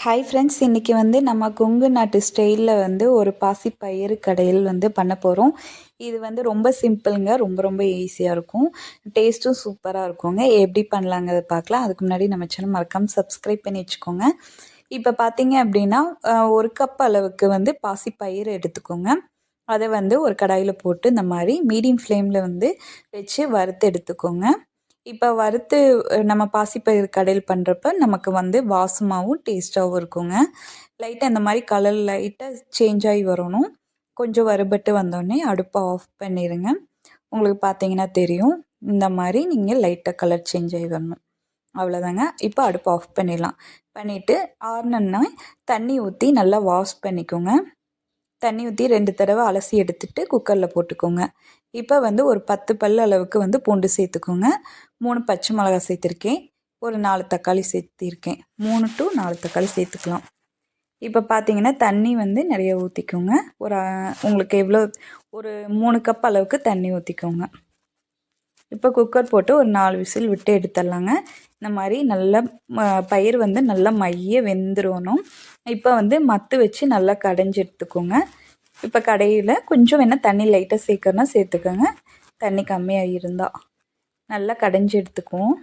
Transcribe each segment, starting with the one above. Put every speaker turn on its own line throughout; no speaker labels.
Hi friends இன்றைக்கி வந்து நம்ம கொங்கு நாட்டு ஸ்டைலில் வந்து ஒரு பாசி பயிறு கடையில் வந்து பண்ண போகிறோம் இது வந்து ரொம்ப சிம்பிளுங்க ரொம்ப ரொம்ப ஈஸியாக இருக்கும். டேஸ்ட்டும் சூப்பராக இருக்குங்க. எப்படி பண்ணலாங்கிறத பார்க்கலாம். அதுக்கு முன்னாடி நம்ம சேனல் மறக்காமல் சப்ஸ்கிரைப் பண்ணி வச்சுக்கோங்க. இப்போ பார்த்தீங்க அப்படின்னா ஒரு கப் அளவுக்கு வந்து பாசிப்பயிறு எடுத்துக்கோங்க. அதை வந்து ஒரு கடாயில் போட்டு இந்த மாதிரி மீடியம் ஃப்ளேமில் வந்து வச்சு வறுத்து எடுத்துக்கோங்க. இப்போ வறுத்து நம்ம பாசிப்பயிறு கடையில் பண்ணுறப்ப நமக்கு வந்து வாசமாகவும் டேஸ்ட்டாகவும் இருக்குங்க. லைட்டாக இந்த மாதிரி கலர் லைட்டாக சேஞ்ச் ஆகி வரணும். கொஞ்சம் வறுபட்டு வந்தோடனே அடுப்பை ஆஃப் பண்ணிடுங்க உங்களுக்கு பார்த்தீங்கன்னா தெரியும். இந்த மாதிரி நீங்கள் லைட்டாக கலர் சேஞ்ச் ஆகி வரணும். அவ்வளோதாங்க இப்போ அடுப்பை ஆஃப் பண்ணிடலாம். பண்ணிவிட்டு ஆறுனன்னா தண்ணி ஊற்றி நல்லா வாஷ் பண்ணிக்கோங்க. தண்ணி ஊற்றி ரெண்டு தடவை அலசி எடுத்துட்டு குக்கரில் போட்டுக்கோங்க. இப்போ வந்து ஒரு பத்து பல் அளவுக்கு வந்து பூண்டு சேர்த்துக்கோங்க. மூணு பச்சை மிளகா சேர்த்துருக்கேன். ஒரு நாலு தக்காளி சேர்த்திருக்கேன். மூணு டு நாலு தக்காளி சேர்த்துக்கலாம். இப்போ பார்த்தீங்கன்னா தண்ணி வந்து நிறைய ஊற்றிக்கோங்க ஒரு உங்களுக்கு எவ்வளோ ஒரு மூணு கப் அளவுக்கு தண்ணி ஊற்றிக்கோங்க இப்போ குக்கர் போட்டு ஒரு நாலு விசில் விட்டு எடுத்துடலாங்க. இந்த மாதிரி நல்லா பயிர் வந்து நல்லா மைய வெந்துடணும் இப்போ வந்து மத்து வச்சு நல்லா கடைஞ்சி எடுத்துக்கோங்க. இப்போ கடையில் கொஞ்சம் வேணால் தண்ணி லைட்டாக சேர்க்கறனா சேர்த்துக்கோங்க. தண்ணி கம்மியாக இருந்தால் நல்லா கடைஞ்சி எடுத்துக்குவோம்.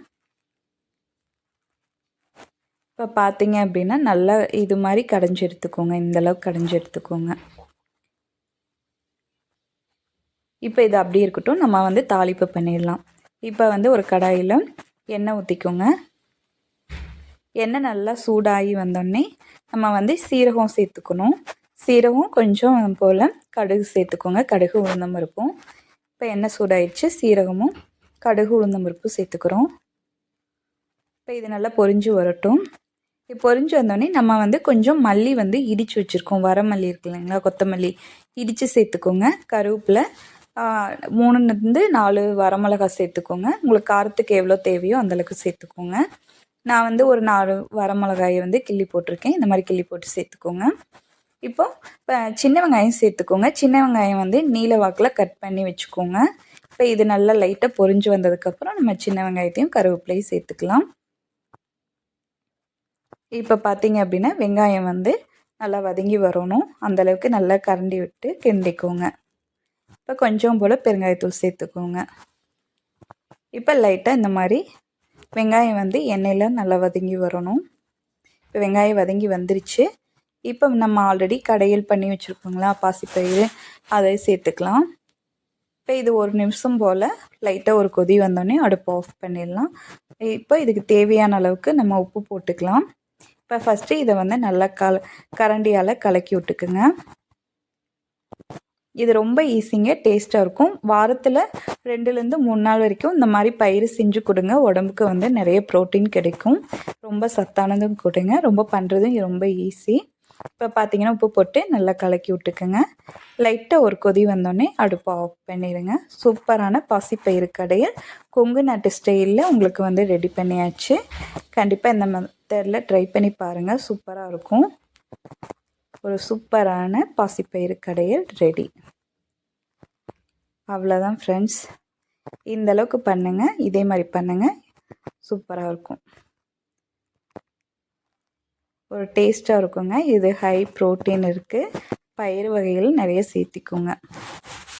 இப்போ பார்த்தீங்க அப்படின்னா நல்லா இது மாதிரி கடைஞ்சி எடுத்துக்கோங்க. இந்தளவுக்கு கடைஞ்சி எடுத்துக்கோங்க. இப்போ இது அப்படி இருக்கட்டும். நம்ம வந்து தாளிப்பு பண்ணிடலாம். இப்போ வந்து ஒரு கடாயில் எண்ணெய் ஊற்றிக்கோங்க எண்ணெய் நல்லா சூடாகி வந்தோடனே நம்ம வந்து சீரகம் சேர்த்துக்கணும். சீரகம் கொஞ்சம் போல் கடுகு சேர்த்துக்கோங்க. கடுகு உளுந்தம் பருப்பும் இப்போ எண்ணெய் சூடாயிடுச்சு. சீரகமும் கடுகு உளுந்தம் பருப்பும் சேர்த்துக்கிறோம். இப்போ இது நல்லா பொரிஞ்சு வரட்டும். இப்போ பொரிஞ்சு வந்தோடனே நம்ம வந்து கொஞ்சம் மல்லி வந்து இடித்து வச்சுருக்கோம். வரமல்லி இருக்கு இல்லைங்களா? கொத்தமல்லி இடித்து சேர்த்துக்கோங்க. கருவேப்பில் மூணுலேருந்து நாலு வரமிளகாய் சேர்த்துக்கோங்க. உங்களுக்கு காரத்துக்கு எவ்வளோ தேவையோ அந்தளவுக்கு சேர்த்துக்கோங்க. நான் வந்து ஒரு நாலு வரமிளகாயை வந்து கிள்ளி போட்டிருக்கேன். இந்த மாதிரி கிள்ளி போட்டு சேர்த்துக்கோங்க. இப்போ இப்போ சின்ன வெங்காயம் சேர்த்துக்கோங்க. சின்ன வெங்காயம் வந்து நீல வாக்கில் கட் பண்ணி வச்சுக்கோங்க. இப்போ இது நல்லா லைட்டாக பொரிஞ்சு வந்ததுக்கப்புறம் நம்ம சின்ன வெங்காயத்தையும் கருவேப்பிலையும் சேர்த்துக்கலாம். இப்போ பார்த்தீங்க அப்படின்னா வெங்காயம் வந்து நல்லா வதங்கி வரணும். அந்தளவுக்கு நல்லா கரண்டி விட்டு கிண்டிக்கோங்க. இப்போ கொஞ்சம் போல் பெருங்காயத்தூள் சேர்த்துக்கோங்க. இப்போ லைட்டாக இந்த மாதிரி வெங்காயம் வந்து எண்ணெயில் நல்லா வதங்கி வரணும். இப்போ வெங்காயம் வதங்கி வந்துருச்சு. இப்போ நம்ம ஆல்ரெடி கடையில் பண்ணி வச்சுருக்கோங்களா பாசிப்பயிறு அதை சேர்த்துக்கலாம். இப்போ இது ஒரு நிமிஷம் போல் லைட்டாக ஒரு கொதி வந்தோடனே அடுப்பு ஆஃப் பண்ணிடலாம். இப்போ இதுக்கு தேவையான அளவுக்கு நம்ம உப்பு போட்டுக்கலாம். இப்போ ஃபஸ்ட்டு இதை வந்து நல்லா கல கரண்டியால் கலக்கி விட்டுக்குங்க. இது ரொம்ப ஈஸிங்க டேஸ்ட்டாக இருக்கும். வாரத்தில் ரெண்டுலேருந்து மூணு நாள் வரைக்கும் இந்த மாதிரி பயிர் செஞ்சு கொடுங்க. உடம்புக்கு வந்து நிறைய ப்ரோட்டீன் கிடைக்கும். ரொம்ப சத்தானதும் கொடுங்க. ரொம்ப பண்ணுறதும் ரொம்ப ஈஸி இப்போ பார்த்தீங்கன்னா உப்பு போட்டு நல்லா கலக்கி விட்டுக்குங்க. லைட்டாக ஒரு கொதி வந்தோடனே அடுப்பை ஆஃப் பண்ணிடுங்க. சூப்பரான பாசிப்பயிறு கடையில் கொங்கு நாட்டு ஸ்டைலில் உங்களுக்கு வந்து ரெடி பண்ணியாச்சு. கண்டிப்பாக இந்த மெத்தடில் ட்ரை பண்ணி பாருங்கள் சூப்பராக இருக்கும். ஒரு சூப்பரான பாசிப்பயிறு கடையில் ரெடி அவ்வளோதான் ஃப்ரெண்ட்ஸ் இந்தளவுக்கு பண்ணுங்கள் இதே மாதிரி பண்ணுங்கள் சூப்பராக இருக்கும். ஒரு டேஸ்ட்டாக இருக்குங்க. இது ஹை ப்ரோட்டீன் இருக்குது பயிறு வகைகள் நிறைய சேர்த்திக்கோங்க.